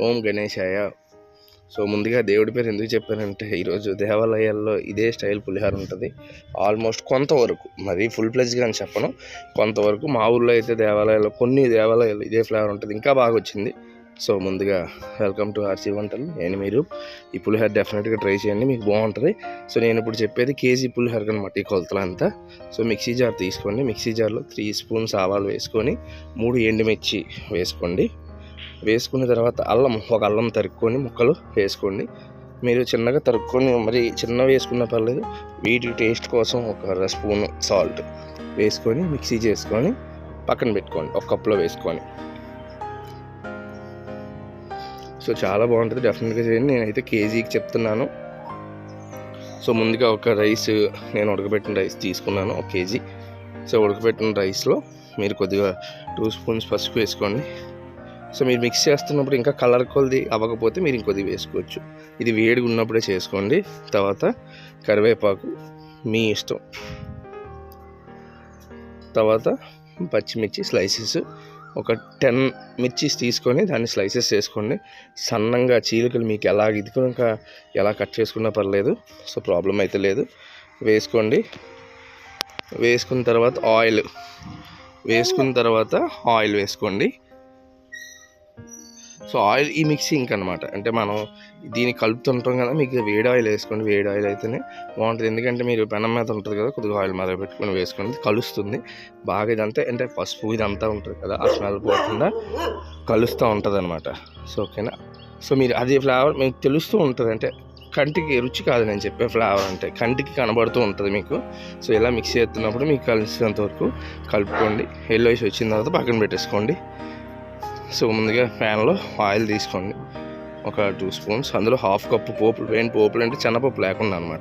ఓం గణేశాయ. సో ముందుగా దేవుడి పేరు ఎందుకు చెప్పానంటే ఈరోజు దేవాలయాల్లో ఇదే స్టైల్ పులిహార ఉంటుంది. ఆల్మోస్ట్ కొంతవరకు మరీ ఫుల్ ప్లెజ్గా అని చెప్పను. కొంతవరకు మా ఊర్లో అయితే దేవాలయాల్లో కొన్ని దేవాలయాలు ఇదే ఫ్లేవర్ ఉంటుంది. ఇంకా బాగా వచ్చింది. సో ముందుగా వెల్కమ్ టు ఆర్సీ వంటలు. నేను మీరు. ఈ పులిహోర డెఫినెట్గా ట్రై చేయండి మీకు బాగుంటుంది. సో నేను ఇప్పుడు చెప్పేది కేజీ పులిహోర అనమాట ఈ కొలతలు అంతా. సో మిక్సీ జార్ తీసుకోండి. మిక్సీ జార్లో త్రీ స్పూన్స్ ఆవాలు వేసుకొని మూడు ఎండుమిర్చి వేసుకోండి. వేసుకున్న తర్వాత అల్లం ఒక అల్లం తరుక్కొని ముక్కలు వేసుకోండి. మీరు చిన్నగా తరుక్కొని మరి చిన్న వేసుకున్న పర్లేదు వీటి టేస్ట్ కోసం ఒక స్పూన్ సాల్ట్ వేసుకొని మిక్సీ చేసుకొని పక్కన పెట్టుకోండి ఒక కప్లో వేసుకొని. సో చాలా బాగుంటుంది. డెఫినెట్గా చేయండి. నేనైతే కేజీకి చెప్తున్నాను. సో ముందుగా ఒక రైస్ నేను ఉడకబెట్టిన రైస్ తీసుకున్నాను ఒక కేజీ. సో ఉడకబెట్టిన రైస్లో మీరు కొద్దిగా టూ స్పూన్స్ పసుపు వేసుకోండి. సో మీరు మిక్స్ చేస్తున్నప్పుడు ఇంకా కలర్ కొలది అవ్వకపోతే మీరు ఇంకొద్ది వేసుకోవచ్చు. ఇది వేడిగా ఉన్నప్పుడే చేసుకోండి. తర్వాత కరివేపాకు మీ ఇష్టం. తర్వాత పచ్చిమిర్చి స్లైసెస్ ఒక టెన్ మిర్చిస్ తీసుకొని దాన్ని స్లైసెస్ చేసుకోండి. సన్నంగా చీలికలు మీకు ఎలా ఇది ఇంకా ఎలా కట్ చేసుకున్నా పర్లేదు. సో ప్రాబ్లం అయితే లేదు. వేసుకోండి. వేసుకున్న తర్వాత ఆయిల్ వేసుకున్న తర్వాత ఆయిల్ వేసుకోండి. సో ఆయిల్ ఈ మిక్సింగ్ అనమాట అంటే మనం దీన్ని కలుపుతుంటాం కదా మీకు వేడి ఆయిల్ వేసుకోండి వేడి ఆయిల్ అయితేనే బాగుంటుంది. ఎందుకంటే మీరు పెనం మీద ఉంటుంది కదా కొద్దిగా ఆయిల్ మీద పెట్టుకొని వేసుకోండి కలుస్తుంది. బాగా ఇదంతా అంటే పసుపు ఇదంతా ఉంటుంది కదా ఆ స్మెల్ పోకుండా కలుస్తూ ఉంటుంది అనమాట సో ఓకేనా? సో మీరు అది ఫ్లేవర్ మీకు తెలుస్తూ ఉంటుంది. అంటే కంటికి రుచి కాదు నేను చెప్పే ఫ్లేవర్ అంటే కంటికి కనబడుతూ ఉంటుంది మీకు. సో ఇలా మిక్స్ చేస్తున్నప్పుడు మీకు కలిసినంత వరకు కలుపుకోండి. ఎల్లోయిస్ వచ్చిన తర్వాత పక్కన పెట్టేసుకోండి. సో ముందుగా ప్యాన్లో ఆయిల్ తీసుకోండి. ఒక టూ స్పూన్స్. అందులో హాఫ్ కప్పు పోపులు ఏంటి పోపులు అంటే శనగపప్పు లేకుండా అనమాట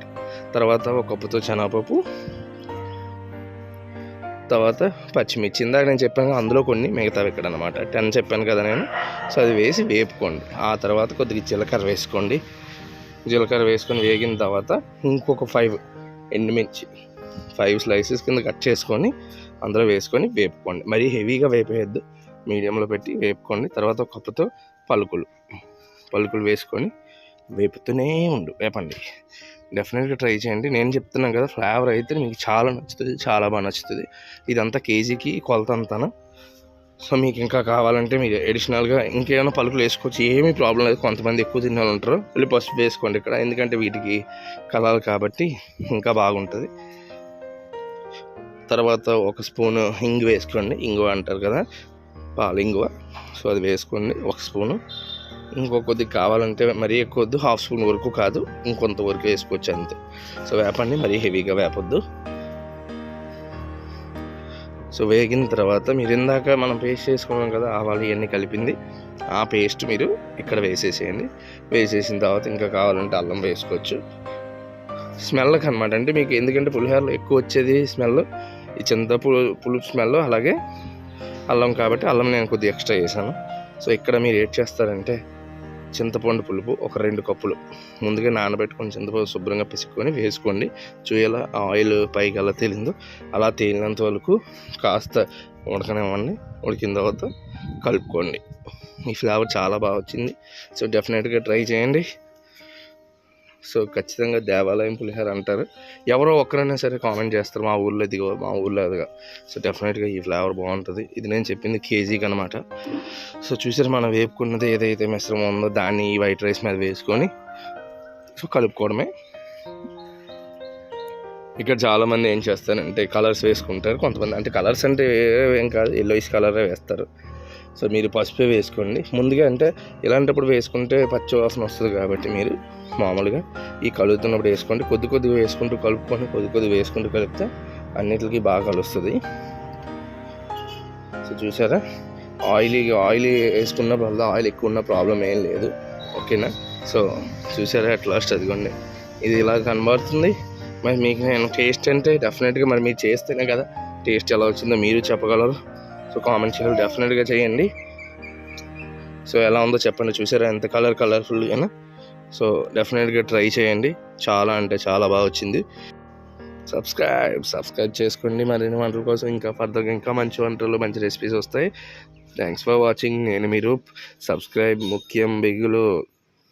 తర్వాత ఒక కప్పుతో శనగపప్పు తర్వాత పచ్చిమిర్చి. ఇందాక నేను చెప్పాను అందులో కొన్ని మిగతావి ఇక్కడ అనమాట టెన్ చెప్పాను కదా నేను. సో అది వేసి వేపుకోండి. ఆ తర్వాత కొద్దిగా జీలకర్ర వేసుకోండి. జీలకర్ర వేసుకొని వేగిన తర్వాత ఇంకొక ఫైవ్ ఎండుమిర్చి ఫైవ్ స్లైసెస్ కింద కట్ చేసుకొని అందులో వేసుకొని వేపుకోండి. మరీ హెవీగా వేపేయద్దు. మీడియంలో పెట్టి వేపుకోండి. తర్వాత ఒక కప్పుతో పలుకులు పలుకులు వేసుకొని వేపుతూనే ఉండు. వేపండి. డెఫినెట్గా ట్రై చేయండి. నేను చెప్తున్నాను కదా ఫ్లేవర్ అయితే మీకు చాలా నచ్చుతుంది చాలా బాగా నచ్చుతుంది. ఇదంతా కేజీకి కొలత అంతాను? సో మీకు ఇంకా కావాలంటే మీరు అడిషనల్గా ఇంకేమైనా పలుకులు వేసుకోవచ్చు. ఏమీ ప్రాబ్లం లేదు. కొంతమంది ఎక్కువ తిన్న వాళ్ళు ఉంటారు. వెళ్ళి పసుపు వేసుకోండి ఇక్కడ. ఎందుకంటే వీటికి కలర్ కాబట్టి ఇంకా బాగుంటుంది. తర్వాత ఒక స్పూన్ ఇంగు వేసుకోండి. ఇంగు అంటారు కదా పాలు ఇంగువ సో అది వేసుకోండి ఒక స్పూను. ఇంకో కొద్ది కావాలంటే మరీ ఎక్కువ వద్దు. హాఫ్ స్పూన్ వరకు కాదు. ఇంకొంత వరకు వేసుకోవచ్చు అంతే. సో వేపండి మరీ హెవీగా వేపొద్దు. సో వేగిన తర్వాత మీరు ఇందాక మనం పేస్ట్ చేసుకున్నాం కదా ఆవాలు ఇవన్నీ కలిపింది. ఆ పేస్ట్ మీరు ఇక్కడ వేసేసేయండి. వేసేసిన తర్వాత ఇంకా కావాలంటే అల్లం వేసుకోవచ్చు. స్మెల్కి అనమాట అంటే మీకు ఎందుకంటే పులిహోరలో ఎక్కువ వచ్చేది స్మెల్. ఈ చింత పులుపు స్మెల్ అలాగే అల్లం కాబట్టి అల్లం నేను కొద్దిగా ఎక్స్ట్రా చేశాను. సో ఇక్కడ మీరు ఏం చేస్తారంటే చింతపండు పులుపు ఒక రెండు కప్పులు. ముందుగా నానబెట్టుకొని చింతపండు శుభ్రంగా పిసుకొని వేసుకోండి. చూయాల ఆయిల్ పైకి అలా తేలిందో అలా తేలినంత వరకు కాస్త ఉడకనివ్వండి. ఉడికిన తర్వాత కలుపుకోండి. ఈ ఫ్లేవర్ చాలా బాగా వచ్చింది. సో డెఫినెట్గా ట్రై చేయండి. సో ఖచ్చితంగా దేవాలయం పులిహోర అంటారు. ఎవరో ఒక్కరైనా సరే కామెంట్ చేస్తారు మా ఊళ్ళో దిగో మా ఊళ్ళో అదిగా. సో డెఫినెట్గా ఈ ఫ్లేవర్ బాగుంటుంది. ఇది నేను చెప్పింది కేజీకి అనమాట సో చూసారు మనం వేపుకున్నది ఏదైతే మిశ్రమం ఉందో దాన్ని ఈ వైట్ రైస్ మీద వేసుకొని సో కలుపుకోవడమే. ఇక్కడ చాలామంది ఏం చేస్తారంటే కలర్స్ వేసుకుంటారు. కొంతమంది అంటే కలర్స్ అంటే ఏం కాదు ఎల్లోయిస్ కలరే వేస్తారు. సో మీరు పసుపే వేసుకోండి. ముందుగా అంటే ఇలాంటప్పుడు వేసుకుంటే పచ్చి వాసన వస్తుంది కాబట్టి మీరు మామూలుగా ఈ కలుగుతున్నప్పుడు వేసుకోండి. కొద్ది కొద్దిగా వేసుకుంటూ కలుపుకొని కొద్ది కొద్దిగా వేసుకుంటూ కలిపితే అన్నిటికీ బాగా కలుస్తుంది. సో చూసారా? ఆయిలీ ఆయిలీ వేసుకున్న వల్ల ఆయిల్ ఎక్కువ ఉన్న ప్రాబ్లం ఏం లేదు. ఓకేనా? సో చూసారా? అట్ లాస్ట్ అదిగోండి. ఇది ఇలా కనబడుతుంది. మరి మీకు నేను టేస్ట్ అంటే డెఫినెట్గా మరి మీరు చేస్తేనే కదా టేస్ట్ ఎలా వచ్చిందో మీరు చెప్పగలరు. సో కామెంట్ చేయాలి డెఫినెట్గా చేయండి. సో ఎలా ఉందో చెప్పండి చూసారా? ఎంత కలర్ కలర్ఫుల్గా సో డెఫినెట్గా ట్రై చేయండి. చాలా అంటే చాలా బాగా వచ్చింది. సబ్స్క్రైబ్ సబ్స్క్రైబ్ చేసుకోండి. మరిన్ని వంటల కోసం ఇంకా ఫర్దర్గా ఇంకా మంచి వంటలు మంచి రెసిపీస్ వస్తాయి. థ్యాంక్స్ ఫర్ వాచింగ్ నేను మీరు సబ్స్క్రైబ్ ముఖ్యం బిగులు.